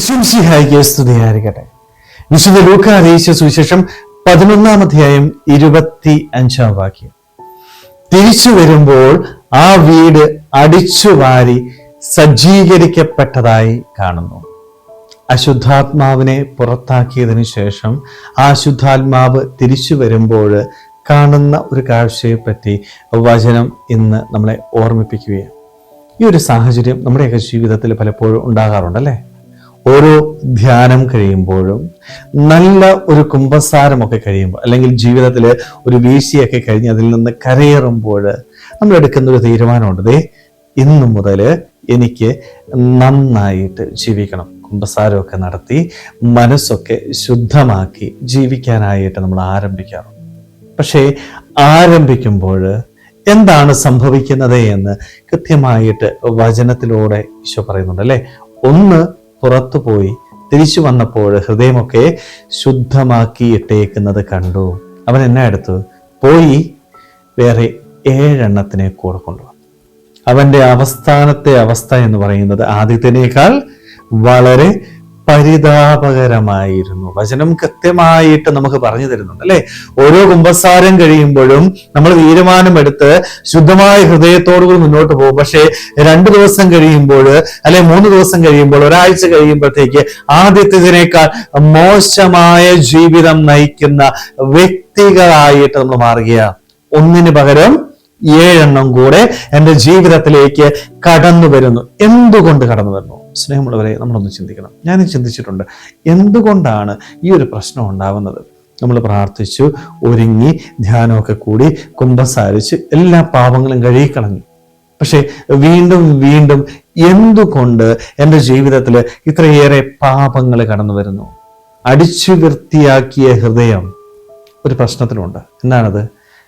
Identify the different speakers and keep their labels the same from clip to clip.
Speaker 1: പ്രശംസിഹായിക്ക് സ്തുതിയായിരിക്കട്ടെ. വിശുദ്ധ ലൂക്ക അറിയിച്ച സുവിശേഷം പതിനൊന്നാം അധ്യായം ഇരുപത്തി അഞ്ചാം വാക്യം. തിരിച്ചു വരുമ്പോൾ ആ വീട് അടിച്ചുവാരി സജ്ജീകരിക്കപ്പെട്ടതായി കാണുന്നു. അശുദ്ധാത്മാവിനെ പുറത്താക്കിയതിനു ശേഷം ആ അശുദ്ധാത്മാവ് തിരിച്ചു വരുമ്പോൾ കാണുന്ന ഒരു കാഴ്ചയെപ്പറ്റി വചനം ഇന്ന് നമ്മളെ ഓർമ്മിപ്പിക്കുകയാണ്. ഈ ഒരു സാഹചര്യം നമ്മുടെയൊക്കെ ജീവിതത്തിൽ പലപ്പോഴും ഉണ്ടാകാറുണ്ടല്ലേ ഓരോ ധ്യാനം കഴിയുമ്പോഴും നല്ല ഒരു കുംഭസാരമൊക്കെ കഴിയുമ്പോൾ അല്ലെങ്കിൽ ജീവിതത്തിൽ ഒരു വീഴ്ചയൊക്കെ കഴിഞ്ഞ് അതിൽ നിന്ന് കരയേറുമ്പോൾ നമ്മൾ എടുക്കുന്ന ഒരു തീരുമാനമുണ്ട്. ദേ ഇന്നു മുതൽ എനിക്ക് നന്നായിട്ട് ജീവിക്കണം. കുംഭസാരമൊക്കെ നടത്തി മനസ്സൊക്കെ ശുദ്ധമാക്കി ജീവിക്കാനായിട്ട് നമ്മൾ ആരംഭിക്കാറുണ്ട്. പക്ഷേ ആരംഭിക്കുമ്പോൾ എന്താണ് സംഭവിക്കുന്നത് എന്ന് കൃത്യമായിട്ട് വചനത്തിലൂടെ ഈശോ പറയുന്നുണ്ട് അല്ലെ? ഒന്ന് പുറത്തു പോയി. തിരിച്ചു വന്നപ്പോൾ ഹൃദയമൊക്കെ ശുദ്ധമാക്കി ഇട്ടേക്കുന്നത് കണ്ടു. അവൻ എന്നെ എടുത്തു പോയി വേറെ ഏഴെണ്ണത്തിനെ കൂടെ കൊണ്ടുവന്നു അവന്റെ അവസ്ഥാനത്തെ അവസ്ഥ എന്ന് പറയുന്നത് ആദ്യത്തിനേക്കാൾ വളരെ പരിതാപകരമായിരുന്നു. വചനം കൃത്യമായിട്ട് നമുക്ക് പറഞ്ഞു തരുന്നുണ്ട് അല്ലെ? ഓരോ കുംഭസാരം കഴിയുമ്പോഴും നമ്മൾ തീരുമാനമെടുത്ത് ശുദ്ധമായ ഹൃദയത്തോടുകൂടി മുന്നോട്ട് പോകും. പക്ഷേ രണ്ട് ദിവസം കഴിയുമ്പോൾ അല്ലെ മൂന്ന് ദിവസം കഴിയുമ്പോൾ ഒരാഴ്ച കഴിയുമ്പോഴത്തേക്ക് ആദ്യത്തേതിനേക്കാൾ മോശമായ ജീവിതം നയിക്കുന്ന വ്യക്തികളായിട്ട് നമ്മൾ മാറുകയാണ് ഒന്നിന് പകരം ഏഴെണ്ണം കൂടെ എന്റെ ജീവിതത്തിലേക്ക് കടന്നു വരുന്നു എന്തുകൊണ്ട് കടന്നു വരുന്നു സ്നേഹമുള്ളവരെ നമ്മളൊന്ന് ചിന്തിക്കണം. ഞാൻ ചിന്തിച്ചിട്ടുണ്ട്. എന്തുകൊണ്ടാണ് ഈ ഒരു പ്രശ്നം ഉണ്ടാവുന്നത്? നമ്മൾ പ്രാർത്ഥിച്ചു ഒരുങ്ങി ധ്യാനമൊക്കെ കൂടി കുമ്പസാരിച്ച് എല്ലാ പാപങ്ങളും കഴുകിക്കളഞ്ഞു. പക്ഷേ വീണ്ടും വീണ്ടും എന്തുകൊണ്ട് എന്റെ ജീവിതത്തിൽ ഇത്രയേറെ പാപങ്ങൾ കടന്നു വരുന്നു? അടിച്ചു വൃത്തിയാക്കിയ ഹൃദയം ഒരു പ്രശ്നത്തിലുണ്ട്. എന്താണത്?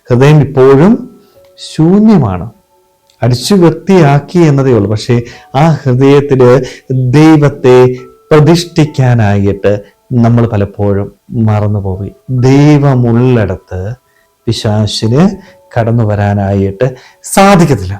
Speaker 1: ഹൃദയം ഇപ്പോഴും ശൂന്യമാണ്. അടിച്ചു വൃത്തിയാക്കി എന്നതേ ഉള്ളൂ. പക്ഷേ ആ ഹൃദയത്തിൽ ദൈവത്തെ പ്രതിഷ്ഠിക്കാനായിട്ട് നമ്മൾ പലപ്പോഴും മറന്നു പോയി ദൈവമുള്ളിടത്ത് പിശാശിന് കടന്നു വരാനായിട്ട് സാധിക്കത്തില്ല.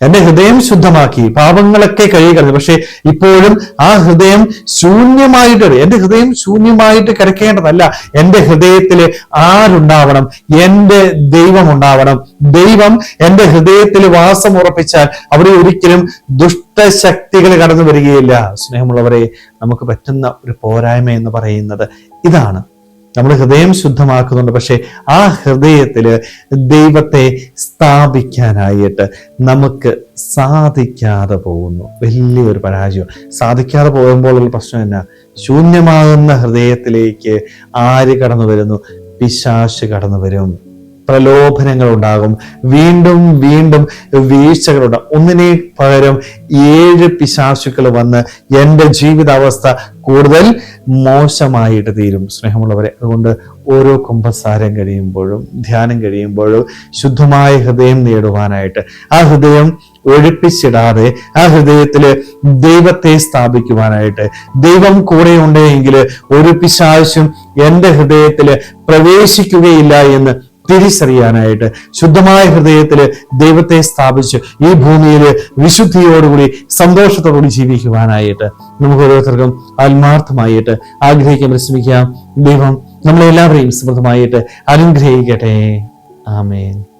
Speaker 1: എന്റെ ഹൃദയം ശുദ്ധമാക്കി പാപങ്ങളൊക്കെ കഴുകിക്കളഞ്ഞു പക്ഷെ ഇപ്പോഴും ആ ഹൃദയം ശൂന്യമായിട്ട് എന്റെ ഹൃദയം ശൂന്യമായിട്ട് കിടക്കേണ്ടതല്ല. എന്റെ ഹൃദയത്തിൽ ആരുണ്ടാവണം? എന്റെ ദൈവം ഉണ്ടാവണം ദൈവം എന്റെ ഹൃദയത്തിൽ വാസം ഉറപ്പിച്ചാൽ അവിടെ ഒരിക്കലും ദുഷ്ടശക്തികൾ കടന്നു വരികയില്ല. സ്നേഹമുള്ളവരെ നമുക്ക് പറ്റുന്ന ഒരു പോരായ്മ എന്ന് പറയുന്നത് ഇതാണ്. നമ്മൾ ഹൃദയം ശുദ്ധമാക്കുന്നുണ്ട്. പക്ഷെ ആ ഹൃദയത്തിൽ ദൈവത്തെ സ്ഥാപിക്കാനായിട്ട് നമുക്ക് സാധിക്കാതെ പോകുന്നു. വലിയൊരു പരാജയം. സാധിക്കാതെ പോകുമ്പോഴുള്ള പ്രശ്നം എന്നാ? ശൂന്യമാകുന്ന ഹൃദയത്തിലേക്ക് ആര് കടന്നു വരുന്നു? പിശാശ് കടന്നു വരും. പ്രലോഭനങ്ങൾ ഉണ്ടാകും വീണ്ടും വീണ്ടും വീഴ്ചകളുണ്ടാകും. ഒന്നിനെ പകരം ഏഴ് പിശാശുക്കൾ വന്ന് എന്റെ ജീവിതാവസ്ഥ കൂടുതൽ മോശമായിട്ട് തീരും. സ്നേഹമുള്ളവരെ അതുകൊണ്ട് ഓരോ കുംഭസാരം കഴിയുമ്പോഴും ധ്യാനം കഴിയുമ്പോഴും ശുദ്ധമായ ഹൃദയം നേടുവാനായിട്ട് ആ ഹൃദയം ഒഴിപ്പിച്ചിടാതെ ആ ഹൃദയത്തിൽ ദൈവത്തെ സ്ഥാപിക്കുവാനായിട്ട് ദൈവം കൂടെ ഉണ്ടെങ്കിൽ ഒരു പിശാശും എന്റെ ഹൃദയത്തിൽ പ്രവേശിക്കുകയില്ല എന്ന് തിരിച്ചറിയാനായിട്ട് ശുദ്ധമായ ഹൃദയത്തിൽ ദൈവത്തെ സ്ഥാപിച്ച് ഈ ഭൂമിയിൽ വിശുദ്ധിയോടുകൂടി സന്തോഷത്തോടുകൂടി ജീവിക്കുവാനായിട്ട് നമുക്ക് ഓരോരുത്തർക്കും ആത്മാർത്ഥമായിട്ട് ആഗ്രഹിക്കാൻ പരിശ്രമിക്കാം. ദൈവം നമ്മളെല്ലാവരെയും സമൃദ്ധമായിട്ട് അനുഗ്രഹിക്കട്ടെ. ആമേൻ.